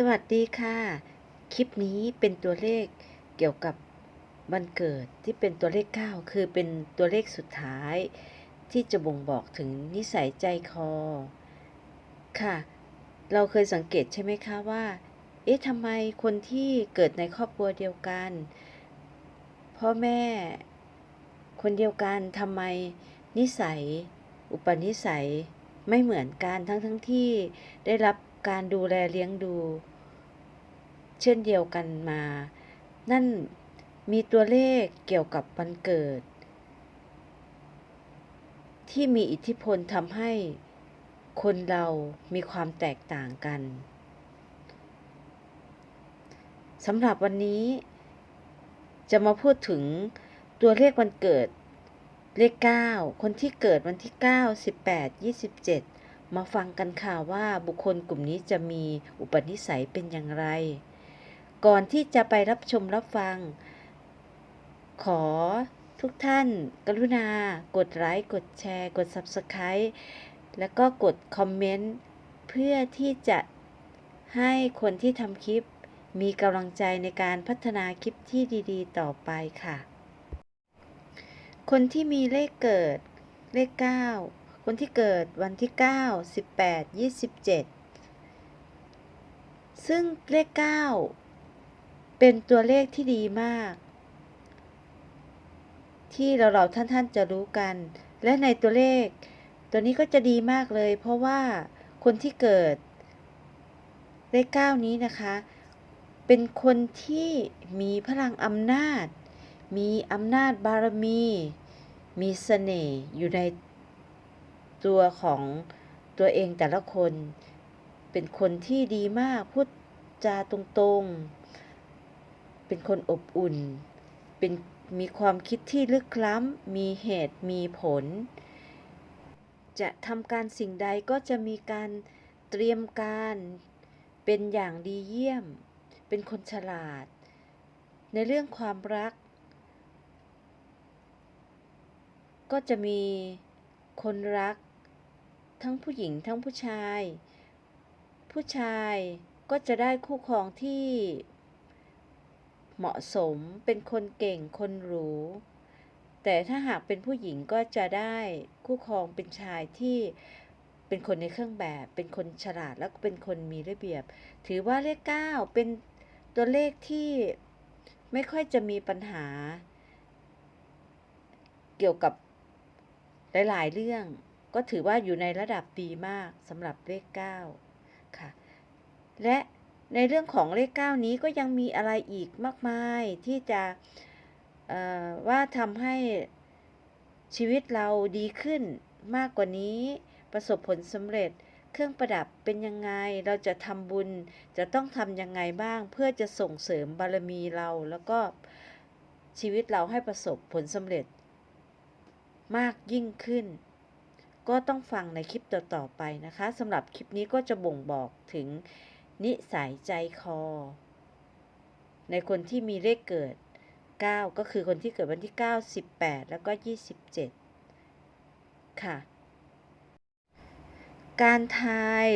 สวัสดีค่ะ คลิปนี้เป็นตัวเลขเกี่ยวกับวันเกิดที่เป็นตัวเลข 9 คือเป็นตัวเลขสุดท้าย ที่จะบ่งบอกถึงนิสัยใจคอ ค่ะ เราเคยสังเกตใช่ไหมคะว่า เอ๊ะทำไมคนที่เกิดในครอบครัวเดียวกัน พ่อแม่ คนเดียวกันทำไมนิสัย อุปนิสัยไม่เหมือนกันทั้งทั้งที่ได้รับ การดูแลเลี้ยงดู เช่นเดียวกันมา นั่นมีตัวเลขเกี่ยวกับวันเกิด ที่มีอิทธิพลทำให้คนเรามีความแตกต่างกันสำหรับวันนี้ จะมาพูดถึงตัวเลขวันเกิดเลข 9 คนที่เกิดวันที่ 9 18 27 มาฟังกันค่ะว่าบุคคลกลุ่มนี้จะมีอุปนิสัยเป็นอย่างไร ก่อนที่จะไปรับชมรับฟัง ขอทุกท่าน กรุณา กดไลค์กดแชร์ กด Subscribe แล้วก็กดคอมเมนต์เพื่อที่จะให้คนที่ทำคลิป มีกำลังใจในการพัฒนาคลิปที่ดีๆ ต่อไปค่ะ คนที่มีเลขเกิดเลข 9 คนที่เกิดวันที่ 9 18 27 ซึ่งเลข 9 เป็นตัวเลขที่ดีมาก ที่เราเราท่านๆจะรู้กัน และในตัวเลข ตัวนี้ก็จะดีมากเลย เพราะว่าคนที่เกิดเลข 9 นี้นะคะ เป็นคนที่มีพลังอำนาจ มีอำนาจบารมี มีเสน่ห์อยู่ใน ตัวของตัวเองแต่ละคน เป็นคนที่ดีมากพูดจาตรงๆ เป็นคนอบอุ่น เป็นมีความคิดที่ลึกล้ำ มีเหตุมีผล จะทำการสิ่งใดก็จะมีการเตรียมการเป็นอย่างดีเยี่ยม เป็นคนฉลาด ในเรื่องความรัก ก็จะมีคนรัก ทั้งผู้หญิงทั้งผู้ชาย ผู้ชายก็จะได้คู่ครองที่ เหมาะสมเป็นคนเก่งคนหรูแต่ถ้าหากเป็นผู้หญิงก็จะได้คู่ครองเป็นชายที่เป็นคนในเครื่องแบบ เป็นคนฉลาดแล้วก็เป็นคนมีระเบียบ ถือว่าเลข 9 เป็นตัวเลขที่ไม่ค่อยจะมีปัญหา เกี่ยวกับหลาย ๆ เรื่อง ก็ถือว่าอยู่ในระดับดีมากสำหรับเลข 9 ค่ะ และในเรื่องของเลข 9 นี้ก็ยังมีอะไรอีกมากมายที่จะว่าทำให้ชีวิตเราดีขึ้นมากกว่านี้ ประสบผลสำเร็จเครื่องประดับเป็นยังไงเราจะทำบุญจะต้องทำยังไงบ้าง เพื่อจะส่งเสริมบารมีเรา แล้วก็ชีวิตเราให้ประสบผลสำเร็จมากยิ่งขึ้น ก็ต้องฟังในคลิปต่อๆไปนะคะสำหรับคลิปนี้ก็จะบ่งบอกถึงนิสัยใจคอ ในคนที่มีเลขเกิด 9 ก็คือคนที่เกิดวันที่ 9 18 แล้วก็ 27 ค่ะ การทาย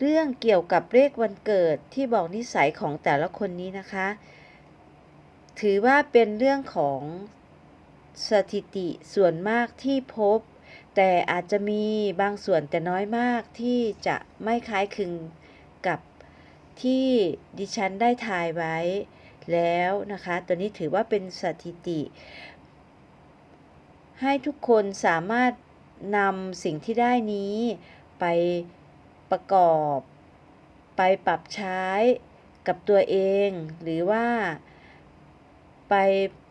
เรื่องเกี่ยวกับเลขวันเกิดที่บอกนิสัยของแต่ละคนนี้นะคะ ถือว่าเป็นเรื่องของสถิติส่วนมากที่พบ แต่อาจจะมีบางส่วนแต่น้อยมากที่จะไม่คล้ายคลึงกับที่ดิฉันได้ทายไว้แล้วนะคะ ตัวนี้ถือว่าเป็นสถิติ ให้ทุกคนสามารถนำสิ่งที่ได้นี้ไปประกอบ ไปปรับใช้กับตัวเอง หรือว่าไป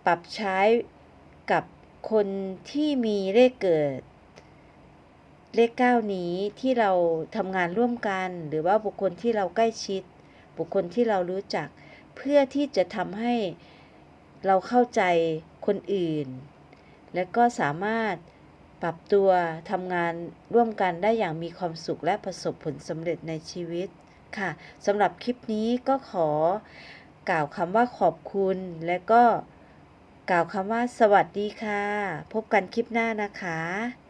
ปรับใช้กับคนที่มีเลขเกิด เลข 9 นี้ที่เราทำงานร่วมกัน หรือว่าบุคคลที่เราใกล้ชิด บุคคลที่เรารู้จัก เพื่อที่จะทำให้เราเข้าใจคนอื่น และก็สามารถปรับตัวทำงานร่วมกันได้อย่างมีความสุขและประสบผลสำเร็จในชีวิตค่ะสำหรับคลิปนี้ก็ขอกล่าวคำว่าขอบคุณ และก็กล่าวคำว่าสวัสดีค่ะ พบกันคลิปหน้านะคะ